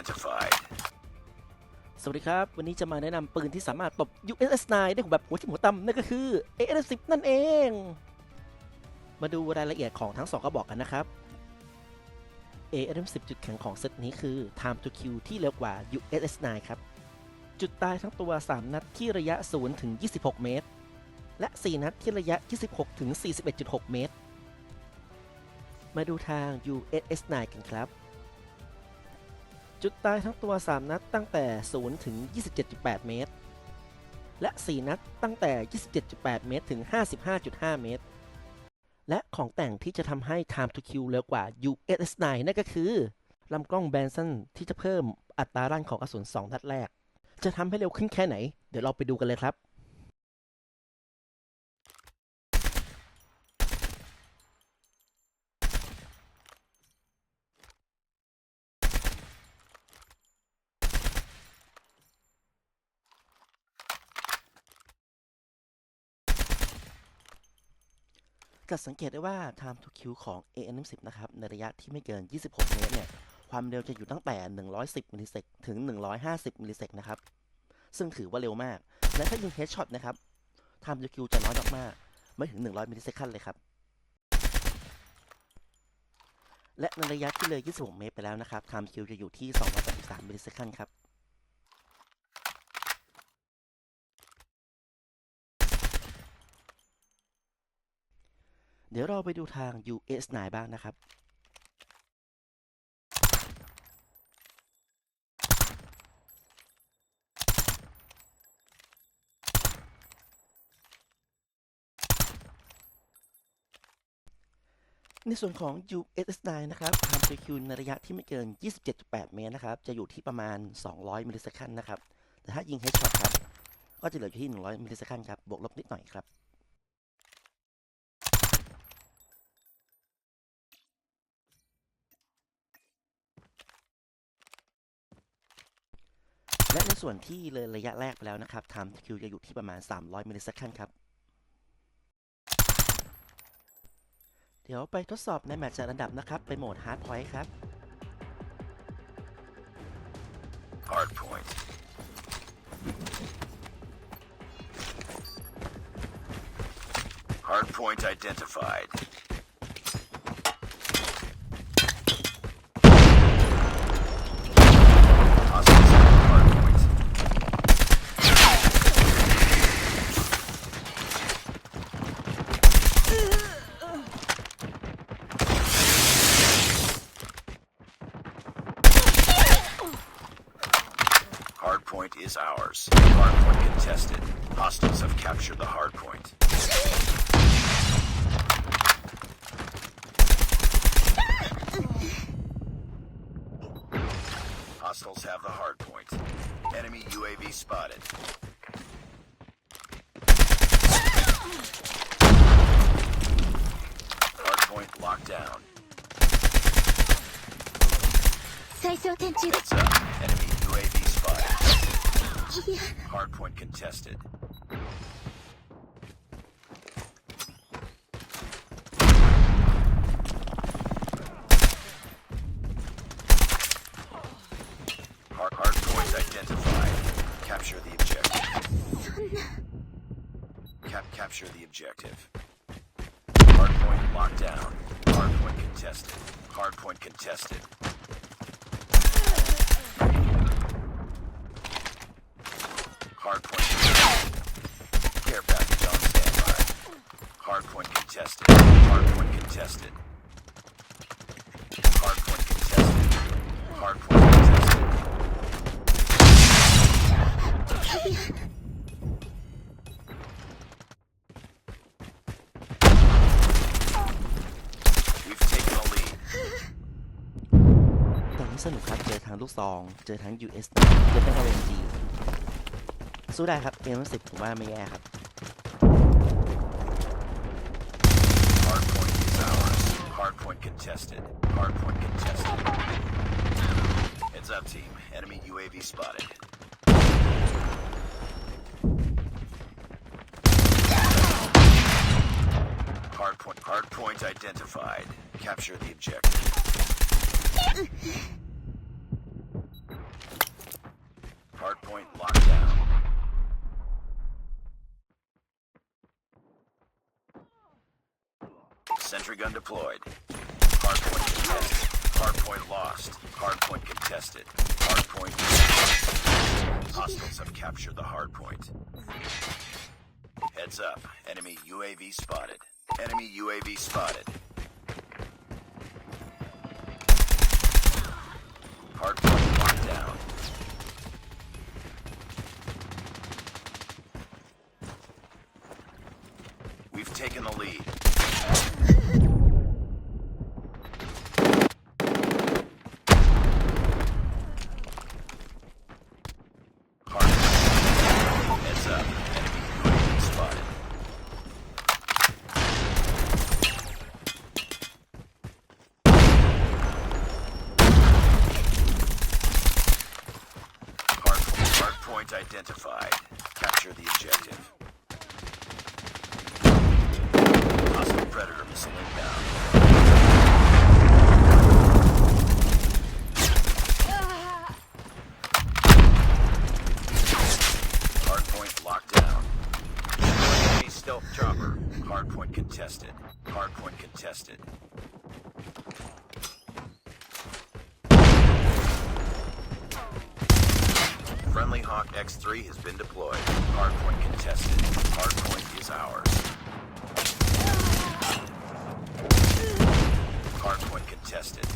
identified. สวัสดีครับ วันนี้จะมาแนะนำปืนที่สามารถตบ USS9 ได้แบบหัวทิ่หัวต่ำนั่นก็คือ AS10 นั่นเอง มาดูรายละเอียดของทั้งสองกระบอกกันนะครับ AS10 จุดแข็งของเซตนี้คือ time to kill ที่เร็วกว่า USS9 ครับ จุดตายทั้งตัว 3 นัดที่ระยะ 0 ถึง 26 เมตร และ 4 นัดที่ระยะ 26 ถึง 41.6 เมตร มาดูทาง USS9 กันครับจุดตายทั้งตัว 3 นัดตั้งแต่ 0 ถึง 27.8 เมตร และ 4 นัดตั้งแต่ 27.8 เมตร ถึง 55.5 เมตร และของแต่งที่จะทำให้ time to kill เร็วกว่า USS9 นั่นก็คือลำกล้องแบนซันที่จะเพิ่มอัตราลั่นของกระสุน2นัดแรก จะทำให้เร็วขึ้นแค่ไหน เดี๋ยวเราไปดูกันเลยครับจะสังเกตได้ว่า time to kill ของ AN10 นะครับในระยะที่ไม่เกิน 26 เมตรเนี่ยความเร็วจะอยู่ตั้งแต่ 110 มิลลิเซกถึง 150 มิลลิเซกนะครับ ซึ่งถือว่าเร็วมาก และถ้ายิง headshot นะครับ time to kill จะน้อยมากๆไม่ถึง 100 มิลลิเซคันเลยครับ และในระยะที่เลย 26 เมตรไปแล้วนะครับ time kill จะอยู่ที่233มิลลิเซคันครับดี๋ยวเราไปดูทาง US9 บ้างนะครับ ในส่วนของ USS9 นะครับความเร็วคิวในระยะที่ไม่เกิน 27.8 เมตรนะครับ จะอยู่ที่ประมาณ 200 มิลลิสแคันนะครับ แต่ถ้ายิงเฮดช็อตครับ ก็จะเหลืออยู่ที่ 100 มิลลิสแคันครับ บวกลบนิดหน่อยครับและในส่วนที่เลยระยะแรกไปแล้วนะครับไทม์คิวจะอยู่ที่ประมาณ 300 มิลลิเซคันครับ เดี๋ยวไปทดสอบในแมตช์จะดัดับนะครับ ไปโหมดฮาร์ดพอยต์ครับ Hard Point Hard Point identified point is ours. Hardpoint contested. Hostiles have captured the hardpoint. Hostiles have the hardpoint. Enemy UAV spotted. Hardpoint locked down. Heads up. Enemy UAV spotted. Hardpoint contested. hardpoint identified. Capture the objective. Cap capture the objective. Hardpoint locked down. Hardpoint contested. Hardpoint contested. สนุกครับเจอทั้งลูกซอง เจอทั้ง US เจอทั้ง RNG สู้ได้ครับเกมสิบผมว่าไม่แย่ครับ Hardpoint is ours. Hardpoint contested. Hardpoint contested. Heads up, team. Enemy UAV spotted. Hardpoint. Hardpoint identified. Capture the objective. Sentry gun deployed. Hardpoint contested. Hardpoint lost. Hardpoint contested. Hardpoint. Hostiles have captured the hardpoint. Heads up. Enemy UAV spotted. Enemy UAV spotted. Hawk X3 has been deployed. Hardpoint contested. Hardpoint is ours. Hardpoint contested.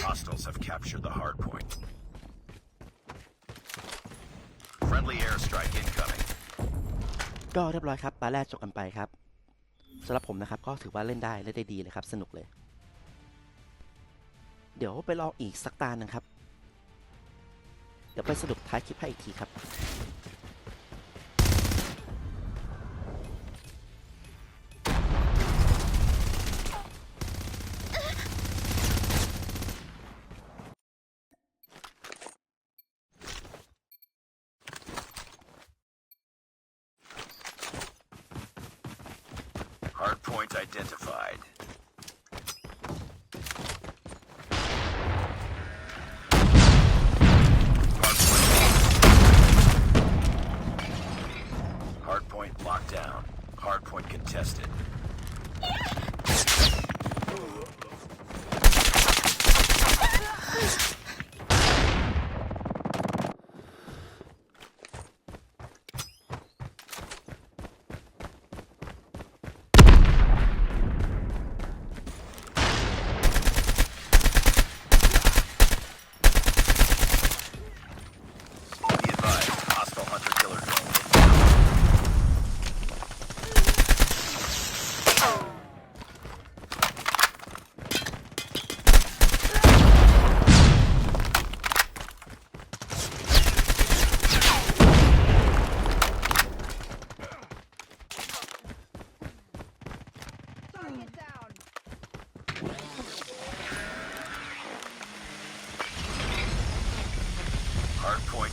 Hostiles have captured the hard point. Friendly airstrike incoming. ก็เรียบร้อยครับปาแรกจบกันไปครับสำหรับผมนะครับก็ถือว่าเล่นได้เล่นได้ดีเลยครับ สนุกเลย เดี๋ยวไปลองอีกสักตาหนึ่งครับ เดี๋ยวไปสรุปท้ายคลิปให้อีกทีครับ identified.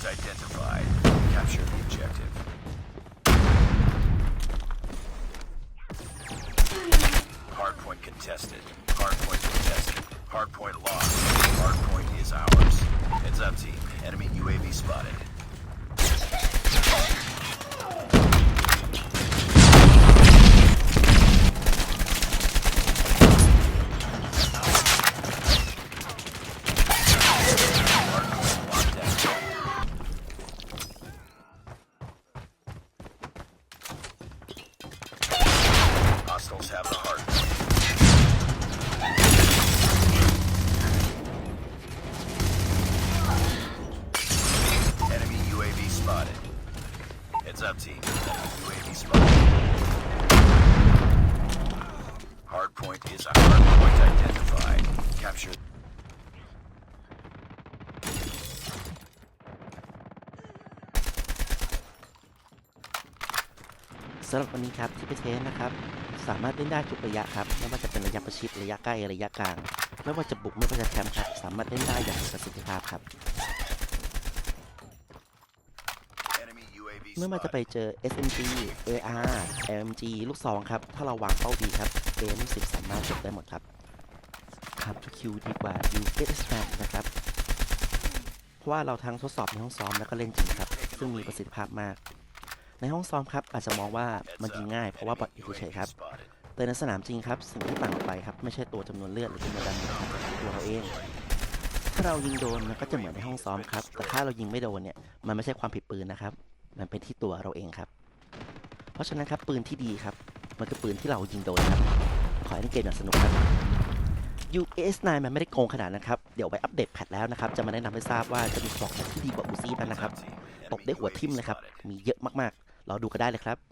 Targets identified. Capture the objective. Hardpoint contested. Hardpoint contested. Hardpoint lost. Hardpoint is ours. Heads up, team. Enemy UAV spotted. สำหรับวันนี้ครับที่ไปเทสนะครับสามารถเล่นได้ทุกระยะครับไม่ว่าจะเป็นระยะประชิดระยะใกล้ระยะกลางไม่ว่าจะบุกไม่ว่าจะแคมป์ครับสามารถเล่นได้อย่างมีประสิทธิภาพครับ เมื่อมาจะไปเจอ SMG AR LMG ลูกสองครับถ้าเราวางเป้าดีครับเอ็มสามารถจบได้หมดครับครับทุกคิวดีกว่า US Map นะครับเพราะว่าเราทั้งทดสอบในห้องซ้อมแล้วก็เล่นจริงครับซึ่งมีประสิทธิภาพมากในห้องซ้อมครับอาจจะมองว่ามันยิงง่ายเพราะว่าบอดอยู่เฉยครับแต่ในสนามจริงครับ สิ่งที่ต่างไปครับไม่ใช่ตัวจำนวนเลือดหรือจำนวนดาเมจตัวเราเองถ้าเรายิงโดนมันก็จะเหมือนในห้องซ้อมครับ แต่ถ้าเรายิงไม่โดนเนี่ยมันไม่ใช่ความผิดปืนนะครับมันเป็นที่ตัวเราเองครับเพราะฉะนั้นครับปืนที่ดีครับมันคือปืนที่เรายิงโดนครับขอให้เล่นเกมอย่างสนุกครับ US9 มันไม่ได้โกงขนาดนะครับเดี๋ยวไปอัปเดตแพทแล้วนะครับจะมาแนะนำให้ทราบว่าจะมีบอกที่ดีกว่าอูซี่นั้นนะครับตบได้หัวทิ่มเลยครับมีเยอะมากๆรอดูกันได้เลยครับ